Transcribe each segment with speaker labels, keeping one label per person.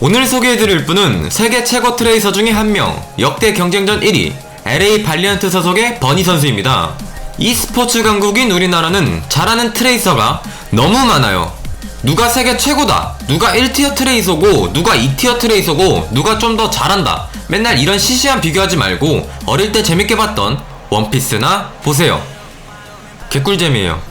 Speaker 1: 오늘 소개해드릴 분은 세계 최고 트레이서 중에 한 명, 역대 경쟁전 1위, LA 발리언트 소속의 버니 선수입니다. e스포츠 강국인 우리나라는 잘하는 트레이서가 너무 많아요. 누가 세계 최고다, 누가 1티어 트레이서고, 누가 2티어 트레이서고, 누가 좀 더 잘한다. 맨날 이런 시시한 비교하지 말고 어릴 때 재밌게 봤던 원피스나 보세요. 개꿀잼이에요.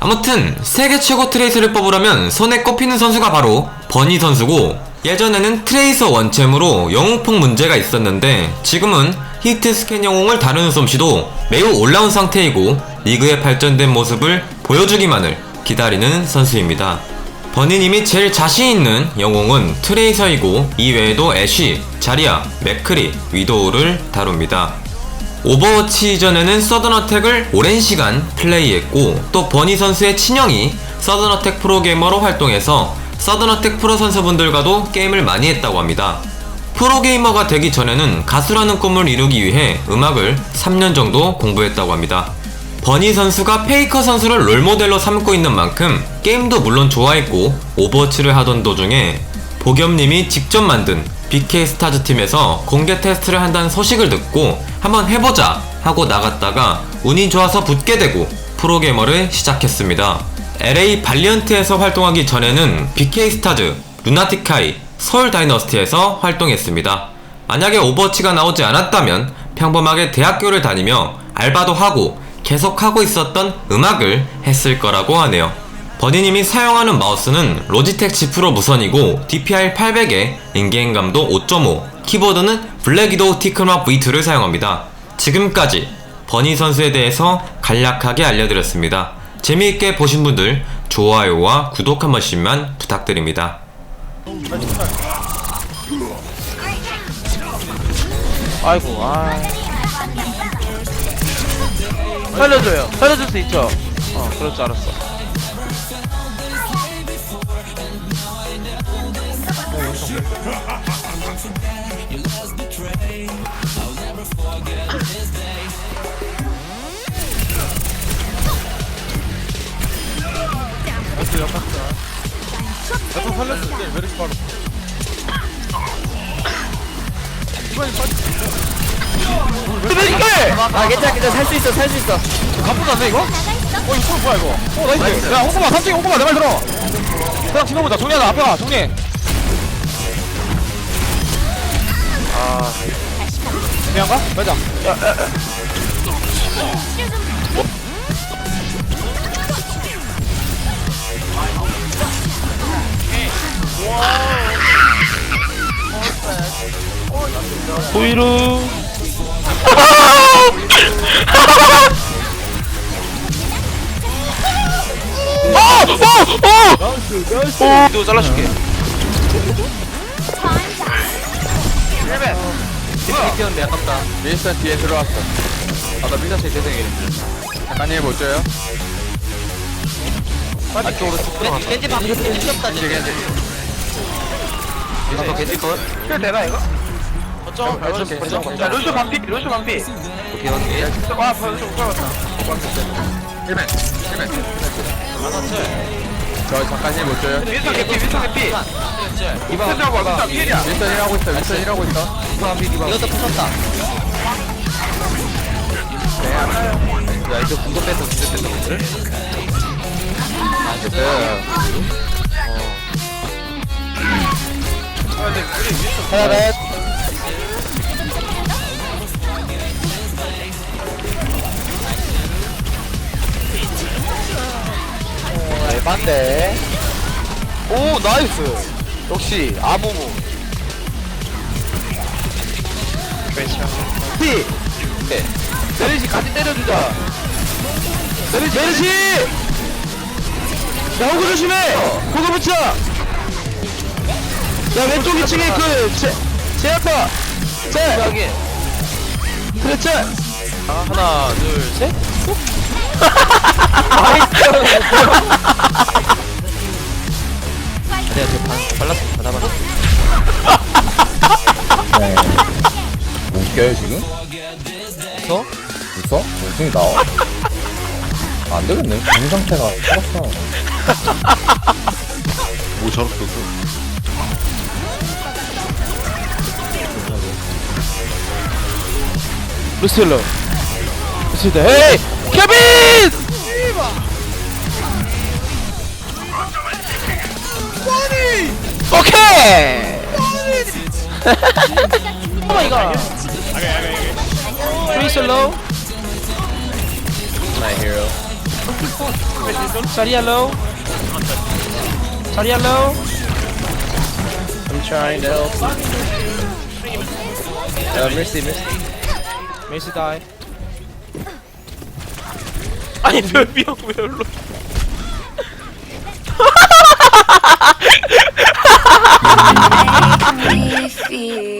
Speaker 1: 아무튼 세계 최고 트레이서를 뽑으려면 손에 꼽히는 선수가 바로 버니 선수고 예전에는 트레이서 원챔으로 영웅폭 문제가 있었는데 지금은 히트 스캔 영웅을 다루는 솜씨도 매우 올라온 상태이고 리그에 발전된 모습을 보여주기만을 기다리는 선수입니다. 버니님이 제일 자신 있는 영웅은 트레이서이고 이외에도 애쉬, 자리아, 맥크리, 위도우를 다룹니다. 오버워치 이전에는 서든어택을 오랜 시간 플레이했고 또 버니 선수의 친형이 서든어택 프로게이머로 활동해서 서든어택 프로 선수분들과도 게임을 많이 했다고 합니다. 프로게이머가 되기 전에는 가수라는 꿈을 이루기 위해 음악을 3년 정도 공부했다고 합니다. 버니 선수가 페이커 선수를 롤모델로 삼고 있는 만큼 게임도 물론 좋아했고 오버워치를 하던 도중에 보겸님이 직접 만든 BK 스타즈 팀에서 공개 테스트를 한다는 소식을 듣고 한번 해보자 하고 나갔다가 운이 좋아서 붙게 되고 프로게이머를 시작했습니다. LA 발리언트에서 활동하기 전에는 BK 스타즈, 루나티카이, 서울 다이너스티에서 활동했습니다. 만약에 오버워치가 나오지 않았다면 평범하게 대학교를 다니며 알바도 하고 계속하고 있었던 음악을 했을 거라고 하네요. 버니님이 사용하는 마우스는 로지텍 G 프로 무선이고 DPI 800에 인게임감도 5.5, 키보드는 블랙위도우 티크마 V2를 사용합니다. 지금까지 버니 선수에 대해서 간략하게 알려드렸습니다. 재미있게 보신 분들 좋아요와 구독 한 번씩만 부탁드립니다.
Speaker 2: 아이고 아 살려줘요 살려줄 수 있죠 어 그럴 줄 알았어 약간 살렸는데 왜 이렇게 바로. 이게
Speaker 3: 아 괜찮아 괜찮아. 살 수 있어 살 수 있어.
Speaker 2: 가쁘지 않네 이거? 어 이거 손 뭐야 이거? 어 나이스. 야 홍콩아 삼촌 홍콩아 내말 들어. 그냥 찍어보자. 정리하자 앞에 가 정리 아 정리한가? 빼자 야, 야, 야. 보이루 또 잘라줄게. 뭐야? 뛰었는데 아깝다. 밀선 뒤에 들어왔어. 아, 나 밀선 제일 대생이. 잠깐 일 못 줘요? 안쪽으로 쭉 들어갔어.
Speaker 3: 겐지 방금 귀엽다
Speaker 2: 겐지, 겐지. 이거 겐지 컷? 킬 되나, 이거? 어쩜? 야, 룬쇼 반피, 룬쇼 반피. 오케이, 오케이. 와, 룬쇼 끌어왔다. 1배, 1배. 저 잠깐 힐 못 줘요. 윈선 개피, 윈선 개피. 이번 윈선 봐, 윈선 필이야. 윈선 일하고 있어, 윈선 일하고 있어.
Speaker 3: 이것도 부쉈다
Speaker 2: 네, 야, 이거 궁금 뺐어, 궁금 뺐어, 궁금. 아, 됐어.
Speaker 3: 하나 넷 오, 에반데
Speaker 2: 오, 나이스. 역시, 아무무. 피! 네. 메르시 같이 때려주자. 메르시! 메르시! 야, 호구 조심해! 호구 붙여! 야, 왼쪽 2층에 그, 제, 제 아빠! 제! 그렇지! 하나, 둘, 셋! 이렇게 반, 발랐어 다 잡았어 네.
Speaker 4: 뭐 웃겨요 지금?
Speaker 2: 그래서
Speaker 4: 웃어? 웃음이 나와? 안 되겠네. 정 상태가 떨었어.
Speaker 5: 뭐 저렇게 그
Speaker 2: 루스텔러 루스텔러 헤이 케빈 오케이 오 마이 갓 루스일러
Speaker 6: My hero.
Speaker 2: 자리야 로우 자리야 로우
Speaker 6: I'm trying to help. Uh, Mercy, Mercy.
Speaker 2: 메시 다이 아니 별비 형왜 일 로
Speaker 7: me feel